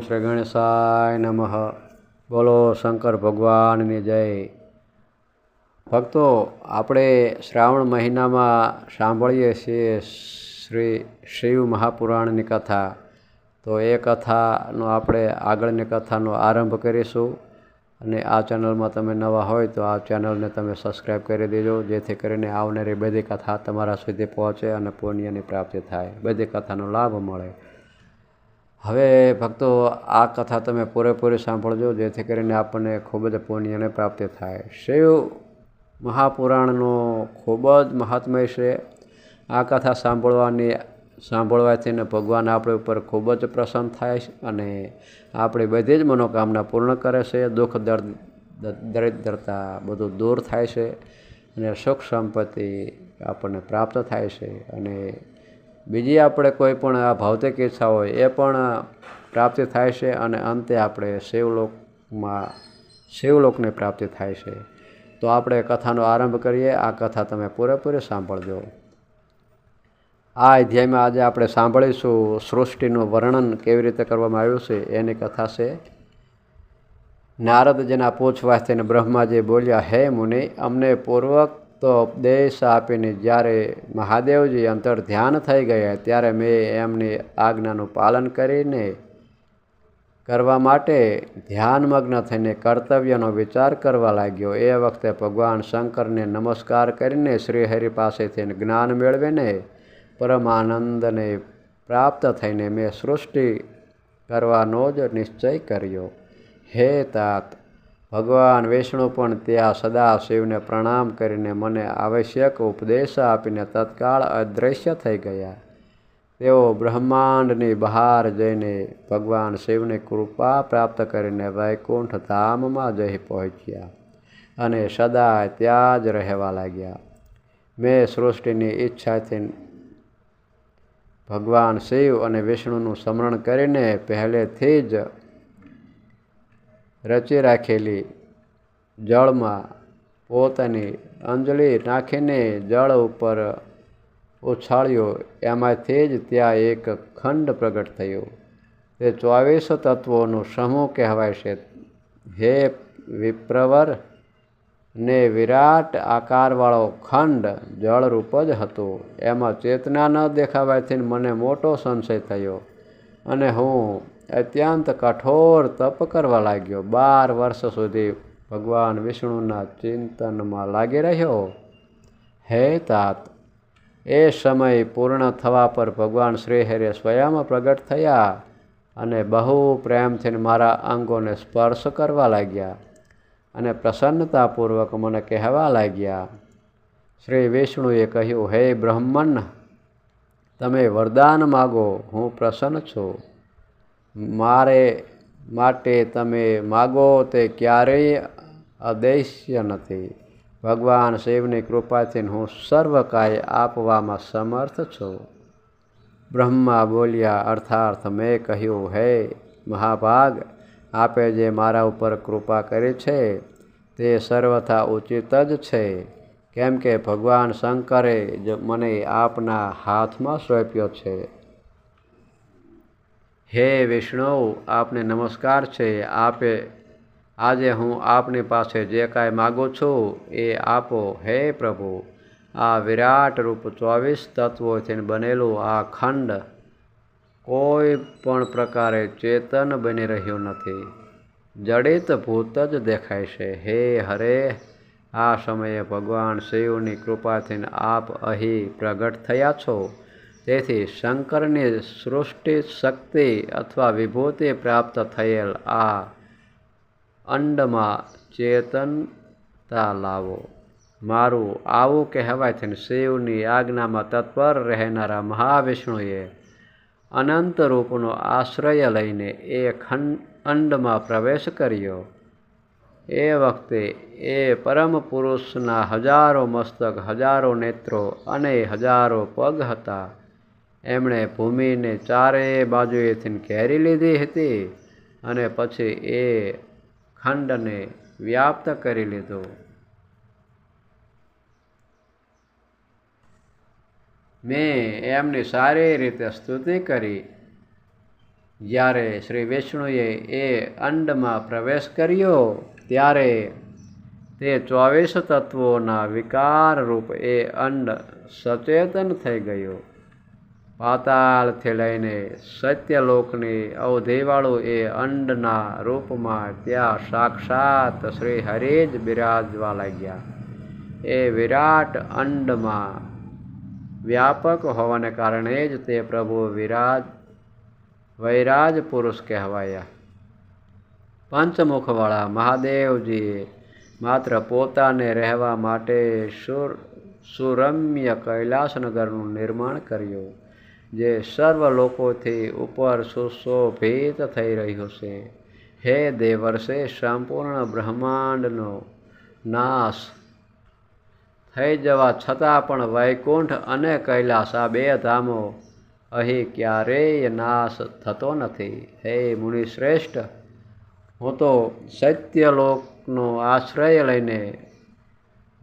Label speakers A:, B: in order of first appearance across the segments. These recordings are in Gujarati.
A: શ્રી ગણેશાય નમઃ. બોલો શંકર ભગવાનની જય. ભક્તો, આપણે શ્રાવણ મહિનામાં સાંભળીએ છીએ શ્રી શિવ મહાપુરાણની કથા. તો એ કથાનો આપણે આગળની કથાનો આરંભ કરીશું. અને આ ચેનલમાં તમે નવા હોય તો આ ચેનલને તમે સબસ્ક્રાઈબ કરી દેજો, જેથી કરીને આવનારી બધી કથા તમારા સુધી પહોંચે અને પુણ્યની પ્રાપ્તિ થાય. બધી કથાનો લાભ મળે. હવે ભક્તો, આ કથા તમે પૂરેપૂરી સાંભળજો, જેથી કરીને આપણને ખૂબ જ પુણ્યને પ્રાપ્તિ થાય. શિવ મહાપુરાણનો ખૂબ જ મહાત્મય છે. આ કથા સાંભળવાની, સાંભળવાથી ને ભગવાન આપણી ઉપર ખૂબ જ પ્રસન્ન થાય છે અને આપણી બધી જ મનોકામના પૂર્ણ કરે છે. દુઃખ, દર્દ દરિદ્રતા બધું દૂર થાય છે અને સુખ સંપત્તિ આપણને પ્રાપ્ત થાય છે અને બીજી આપણે કોઈ પણ આ ભૌતિક ઈચ્છા હોય, એ પણ પ્રાપ્તિ થાય છે અને અંતે આપણે શિવલોકમાં, શિવલોકની પ્રાપ્તિ થાય છે. તો આપણે કથાનો આરંભ કરીએ. આ કથા તમે પૂરેપૂરી સાંભળજો. આ અધ્યાયમાં આજે આપણે સાંભળીશું સૃષ્ટિનું વર્ણન કેવી રીતે કરવામાં આવ્યું છે, એની કથા છે. નારદજીના પૂછવાથી બ્રહ્માજી બોલ્યા, હે મુનિ, અમને પૂર્વક તો ઉપદેશ આપીને જ્યારે મહાદેવજી અંતર ધ્યાન થઈ ગયા, ત્યારે મેં એમની આજ્ઞાનું પાલન કરીને કરવા માટે ધ્યાનમગ્ન થઈને કર્તવ્યનો વિચાર કરવા લાગ્યો. એ વખતે ભગવાન શંકરને નમસ્કાર કરીને શ્રીહરિ પાસેથી જ્ઞાન મેળવીને પરમાનંદને પ્રાપ્ત થઈને મેં સૃષ્ટિ કરવાનો જ નિશ્ચય કર્યો. હે તાત ભગવાન વિષ્ણુ પણ ત્યાં સદા શિવને પ્રણામ કરીને મને આવશ્યક ઉપદેશ આપીને તત્કાળ અદૃશ્ય થઈ ગયા. તેઓ બ્રહ્માંડની બહાર જઈને ભગવાન શિવની કૃપા પ્રાપ્ત કરીને વૈકુંઠ ધામમાં જઈ પહોંચ્યા અને સદા ત્યાં જ રહેવા લાગ્યા. મેં સૃષ્ટિની ઈચ્છાથી ભગવાન શિવ અને વિષ્ણુનું સ્મરણ કરીને પહેલેથી જ રચી રાખેલી જળમાં પોતાની અંજલિ નાખીને જળ ઉપર ઉછાળ્યો. એમાંથી જ ત્યાં એક ખંડ પ્રગટ થયો. તે ચોવીસ તત્વોનું સમૂહ કહેવાય છે. હે વિપ્રવર ને વિરાટ આકારવાળો ખંડ જળરૂપ જ હતો. એમાં ચેતના ન દેખાવાથી મને મોટો સંશય થયો અને હું અત્યંત કઠોર તપ કરવા લાગ્યો. બાર વર્ષ સુધી ભગવાન વિષ્ણુના ચિંતનમાં લાગી રહ્યો. હે તાત, એ સમય પૂર્ણ થવા પર ભગવાન શ્રીહરે સ્વયં પ્રગટ થયા અને બહુ પ્રેમથી મારા અંગોને સ્પર્શ કરવા લાગ્યા અને પ્રસન્નતાપૂર્વક મને કહેવા લાગ્યા. શ્રી વિષ્ણુએ કહ્યું, હે બ્રહ્મણ તમે વરદાન માગો, હું પ્રસન્ન છું. મારે માટે તમે માગો તે ક્યારેય અદેશ્ય નથી. ભગવાન શિવની કૃપાથી હું સર્વ કાય આપવામાં સમર્થ છું. બ્રહ્મા બોલ્યા, અર્થાર્થ મેં કહ્યું, હે મહાભાગ, આપે જે મારા ઉપર કૃપા કરી છે, તે સર્વથા ઉચિત જ છે. કેમ કે ભગવાન શંકરે જ મને આપના હાથમાં સોંપ્યો છે. હે વિષ્ણુ, આપને નમસ્કાર છે. આપે, આજે હું આપની પાસે જે કાંઈ માગું છું એ આપો. હે પ્રભુ, આ વિરાટ રૂપ ચોવીસ તત્વોથી બનેલું આ ખંડ કોઈ પણ પ્રકારે ચેતન બની રહ્યું નથી. જડિત ભૂત જ દેખાય છે. હે હરે, આ સમયે ભગવાન શિવની કૃપાથી આપ અહીં પ્રગટ થયા છો. તેથી શંકરની સૃષ્ટિ શક્તિ અથવા વિભૂતિ પ્રાપ્ત થયેલ આ અંડમાં ચેતનતા લાવો. મારું આવું કહેવાયથી શિવની આજ્ઞામાં તત્પર રહેનારા મહાવિષ્ણુએ અનંત રૂપનો આશ્રય લઈને એ ખંડ અંડમાં પ્રવેશ કર્યો. એ વખતે એ પરમ પુરુષના હજારો મસ્તક, હજારો નેત્રો અને હજારો પગ હતા. એમણે ભૂમિને ચારે બાજુએથી ઘેરી લીધી હતી અને પછી એ ખંડને વ્યાપ્ત કરી લીધો. મેં એમની સારી રીતે સ્તુતિ કરી. જ્યારે શ્રી વિષ્ણુએ એ અંડમાં પ્રવેશ કર્યો, ત્યારે તે ચોવીસ તત્વોના વિકાર રૂપ એ અંડ સચેતન થઈ ગયું. પાતાળથી લઈને સત્યલોકની અવધેવાળું એ અંડના રૂપમાં ત્યાં સાક્ષાત શ્રી હરિ જ બિરાજવા લાગ્યા. એ વિરાટ અંડમાં વ્યાપક હોવાને કારણે જ તે પ્રભુ વિરાજ, વૈરાજ પુરુષ કહેવાયા. પંચમુખવાળા મહાદેવજીએ માત્ર પોતાને રહેવા માટે સુર, સુરમ્ય કૈલાસનગરનું નિર્માણ કર્યું. જે સર્વ લોકોથી ઉપર સુશોભિત થઈ રહ્યું છે. હે દેવર્ષે, સંપૂર્ણ બ્રહ્માંડનો નાશ થઈ જવા છતાં પણ વૈકુંઠ અને કૈલાસ આ બે ધામો અહીં ક્યારેય નાશ થતો નથી. હે મુનિશ્રેષ્ઠ, હું તો સત્યલોકનો આશ્રય લઈને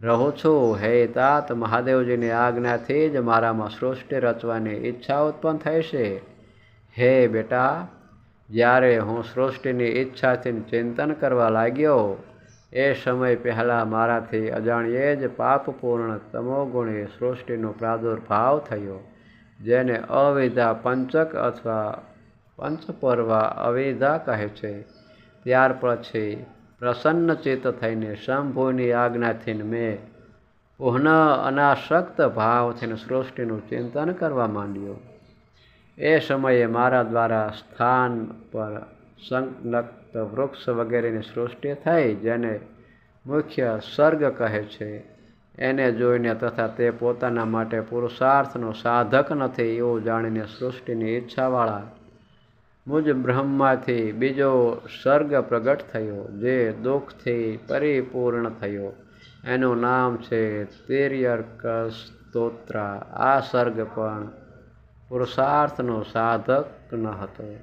A: રહું છું, હે તાત મહાદેવજીની આજ્ઞાથી જ મારામાં સૃષ્ટિ રચવાની ઈચ્છા ઉત્પન્ન થઈ છે હે બેટા, જ્યારે હું સૃષ્ટિની ઈચ્છાથી ચિંતન કરવા લાગ્યો, એ સમય પહેલાં મારાથી અજાણ્યે જ પાપપૂર્ણ તમોગુણી સૃષ્ટિનો પ્રાદુર્ભાવ થયો, જેને અવિધા પંચક અથવા પંચપર્વા અવિધા કહે છે. ત્યાર પછી પ્રસન્ન ચેત થઈને શંભુની આજ્ઞાથી મેં પુનઃ અનાસક્ત ભાવથી સૃષ્ટિનું ચિંતન કરવા માંડ્યો. એ સમયે મારા દ્વારા સ્થાન પર સંલગ્ન વૃક્ષ વગેરેની સૃષ્ટિ થઈ, જેને મુખ્ય સર્ગ કહે છે. એને જોઈને તથા તે પોતાના માટે પુરુષાર્થનો સાધક નથી એવું જાણીને સૃષ્ટિની ઈચ્છાવાળા મુજ બ્રહ્માથી બીજો સર્ગ પ્રગટ થયો, જે દુઃખથી પરિપૂર્ણ થયો. એનું નામ છે તિર્યર્ક સ્તોત્રા આ સર્ગ પણ પુરુષાર્થનો સાધક ન હતો.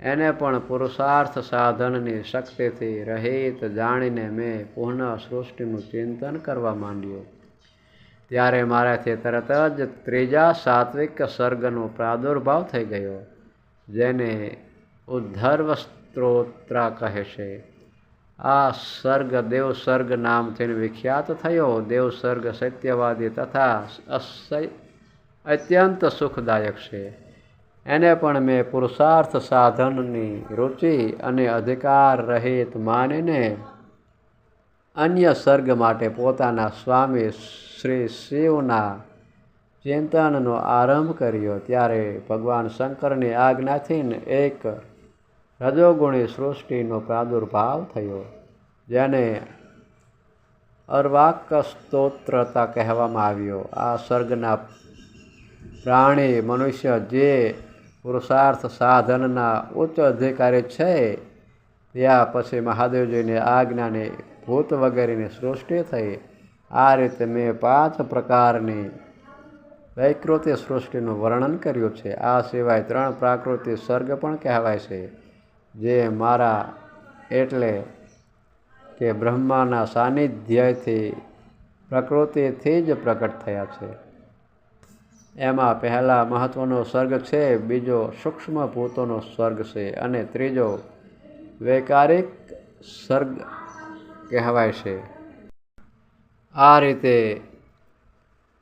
A: એને પણ પુરુષાર્થ સાધનની શક્તિથી રહિત જાણીને મેં પુનઃ સૃષ્ટિનું ચિંતન કરવા માંડ્યું. ત્યારે મારાથી તરત જ ત્રીજા સાત્વિક સર્ગનો પ્રાદુર્ભાવ થઈ ગયો. જેને ઉદ્ધર્વ સ્ત્રોત્રા કહે છે આ સર્ગ દેવ સર્ગ નામથી વિખ્યાત થયો. દેવ સર્ગ સત્યવાદી તથા અત્યંત સુખદાયક છે. એને પણ મેં પુરુષાર્થ સાધનની રુચિ અને અધિકાર રહિત માનીને અન્ય સર્ગ માટે પોતાના સ્વામી શ્રી શિવના ચિંતનનો આરંભ કર્યો ત્યારે ભગવાન શંકરની આજ્ઞાથી એક રજોગુણી સૃષ્ટિનો પ્રાદુર્ભાવ થયો, જેને અર્વાક સ્તોત્રતા કહેવામાં આવ્યો. આ સર્ગના પ્રાણી મનુષ્ય જે પુરુષાર્થ સાધનના ઉચ્ચ અધિકારી છે, ત્યાં પછી મહાદેવજીની આજ્ઞાની ભૂત વગેરેની સૃષ્ટિ થઈ. આ રીતે મેં પાંચ પ્રકારની વૈકૃતિ સૃષ્ટિનું વર્ણન કર્યું છે. આ સિવાય ત્રણ પ્રાકૃતિક સર્ગ પણ કહેવાય છે. જે મારા એટલે કે બ્રહ્માના સાનિધ્યથી, પ્રકૃતિથી જ પ્રગટ થયા છે. એમાં પહેલા મહત્ત્વનો સર્ગ છે, બીજો સૂક્ષ્મ ભૂતોનો સર્ગ છે અને ત્રીજો વૈકારિક સર્ગ કહેવાય છે. આ રીતે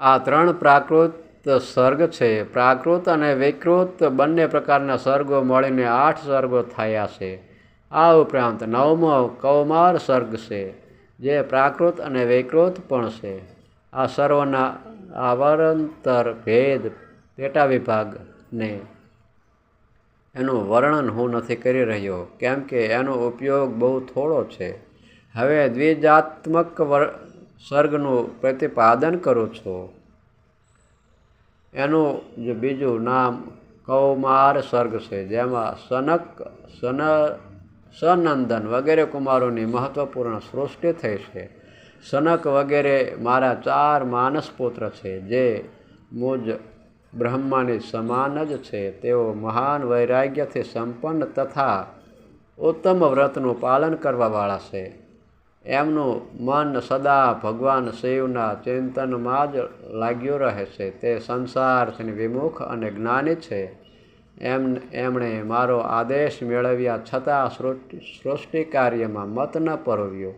A: આ ત્રણ પ્રાકૃત સર્ગ છે. પ્રાકૃત અને વિકૃત બંને પ્રકારના સર્ગો મળીને આઠ સર્ગો થયા છે. આ ઉપરાંત નવમો કૌમાર સર્ગ છે, જે પ્રાકૃત અને વિકૃત પણ છે. આ સર્વના આવરંતર ભેદ પેટા વિભાગને એનું વર્ણન હું નથી કરી રહ્યો, કેમ કે એનો ઉપયોગ બહુ થોડો છે. હવે દ્વિજાત્મક સર્ગનું પ્રતિપાદન કરું છું. એનું જે બીજું નામ કૌમાર સર્ગ છે, જેમાં સનક, સન, સનંદન વગેરે કુમારોની મહત્વપૂર્ણ સૃષ્ટિ થઈ છે. સનક વગેરે મારા ચાર માનસ પુત્ર છે, જે મુજ બ્રહ્માની સમાન જ છે. તેઓ મહાન વૈરાગ્યથી સંપન્ન તથા ઉત્તમ વ્રતનું પાલન કરવાવાળા છે. એમનું મન સદા ભગવાન શિવના ચિંતનમાં જ લાગ્યું રહે છે. તે સંસારથી વિમુખ અને જ્ઞાની છે. એમ, એમણે મારો આદેશ મેળવ્યા છતાં સૃષ્ટિ કાર્યમાં મત ન પરોવ્યો,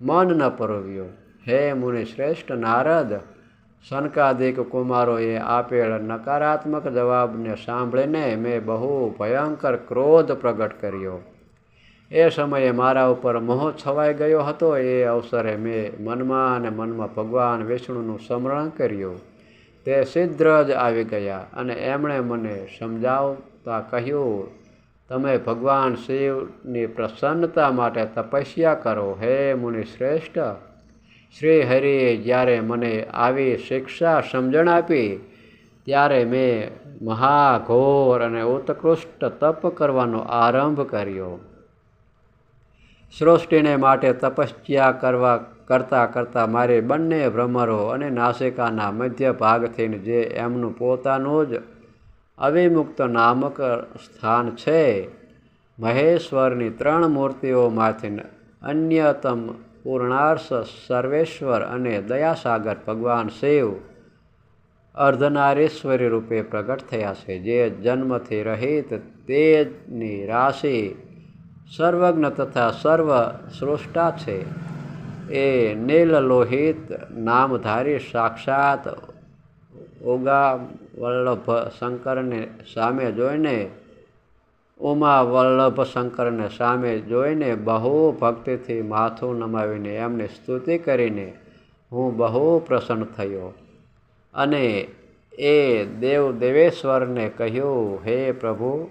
A: મન ન પરોવ્યો. હે મુનિ શ્રેષ્ઠ નારદ શનકાદિક કુમારોએ આપેલ નકારાત્મક જવાબને સાંભળીને મેં બહુ ભયંકર ક્રોધ પ્રગટ કર્યો. એ સમયે મારા ઉપર મોહ છવાઈ ગયો હતો. એ અવસરે મેં મનમાં અને મનમાં ભગવાન વિષ્ણુનું સ્મરણ કર્યું. તે શીઘ્ર જ આવી ગયા અને એમણે મને સમજાવતા કહ્યું, તમે ભગવાન શિવની પ્રસન્નતા માટે તપસ્યા કરો, હે મુનિ શ્રેષ્ઠ. શ્રી હરિએ જ્યારે મને આવી શિક્ષા સમજણ આપી, ત્યારે મેં મહાઘોર અને ઉત્કૃષ્ટ તપ કરવાનો આરંભ કર્યો. સૃષ્ટિને માટે તપસ્યા કરવા કરતાં કરતાં મારી બંને ભ્રમરો અને નાસિકાના મધ્ય ભાગથી જે એમનું પોતાનું જ અવિમુક્ત નામક સ્થાન છે, મહેશ્વરની ત્રણ મૂર્તિઓમાંથી અન્યતમ પૂર્ણાર્શ સર્વેશ્વર અને દયાસાગર ભગવાન શિવ અર્ધનારેશ્વરી રૂપે પ્રગટ થયા છે. જે જન્મથી રહિત તેજની રાશિ સર્વજ્ઞ તથા સર્વ સૃષ્ટા છે. એ નીલ લોહિત નામધારી સાક્ષાત ઓગા વલ્લભ શંકરને સામે જોઈને ઉમા વલ્લભ શંકરને સામે જોઈને બહુ ભક્તિથી માથું નમાવીને એમની સ્તુતિ કરીને હું બહુ પ્રસન્ન થયો. અને એ દેવ દેવેશ્વરને કહ્યું, હે પ્રભુ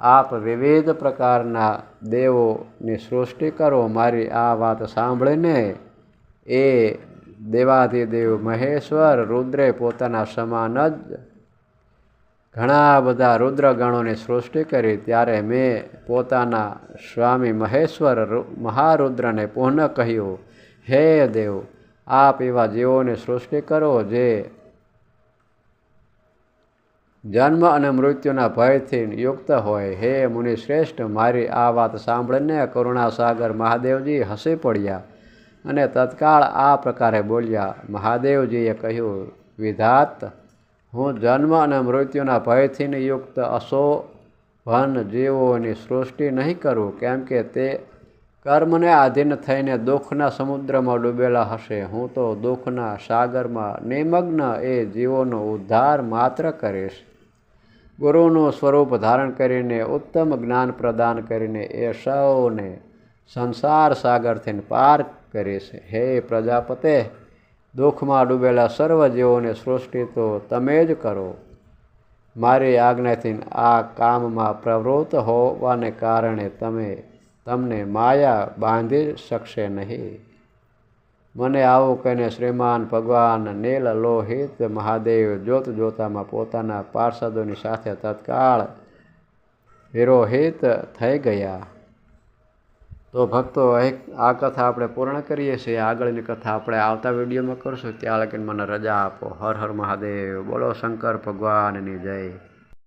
A: આપ વિવિધ પ્રકારના દેવોની સૃષ્ટિ કરો. મારી આ વાત સાંભળીને એ દેવાધિદેવ મહેશ્વર રુદ્રે પોતાના સમાન જ ઘણા બધા રુદ્રગણોની સૃષ્ટિ કરી. ત્યારે મેં પોતાના સ્વામી મહેશ્વર મહારુદ્રને પુનઃ કહ્યું, હે દેવ, આપ એવા જીવોની સૃષ્ટિ કરો જે જન્મ અને મૃત્યુના ભયથી યુક્ત હોય. હે મુનિ શ્રેષ્ઠ, મારી આ વાત સાંભળીને કરુણાસાગર મહાદેવજી હસી પડ્યા અને તત્કાળ આ પ્રકારે બોલ્યા, મહાદેવજીએ કહ્યું, વિધાત, હું જન્મ અને મૃત્યુના ભયથી યુક્ત અશોભન જીવોની સૃષ્ટિ નહીં કરું, કેમ કે તે કર્મને આધીન થઈને દુઃખના સમુદ્રમાં ડૂબેલા હશે. હું તો દુઃખના સાગરમાં નિમગ્ન એ જીવોનો ઉદ્ધાર માત્ર કરીશ. ગુરુનું સ્વરૂપ ધારણ કરીને, ઉત્તમ જ્ઞાન પ્રદાન કરીને એ સૌને સંસાર સાગરથી પાર કરીશ. હે પ્રજાપતે, દુઃખમાં ડૂબેલા સર્વ જીવોને સૃષ્ટિ તો તમે જ કરો. મારી આજ્ઞાથી આ કામમાં પ્રવૃત્ત હોવાને કારણે તમે તમને માયા બાંધી શકશે નહીં. મને આવું કહીને શ્રીમાન ભગવાન નીલ લોહિત મહાદેવ જોત જોતામાં પોતાના પાર્ષદોની સાથે તત્કાળ વિરોહિત થઈ ગયા. તો ભક્તો આ કથા આપણે પૂર્ણ કરીએ છીએ. આગળની કથા આપણે આવતા વિડીયોમાં કરશું. ત્યાં લગીને મને રજા આપો. હર હર મહાદેવ. બોલો શંકર ભગવાનની જય.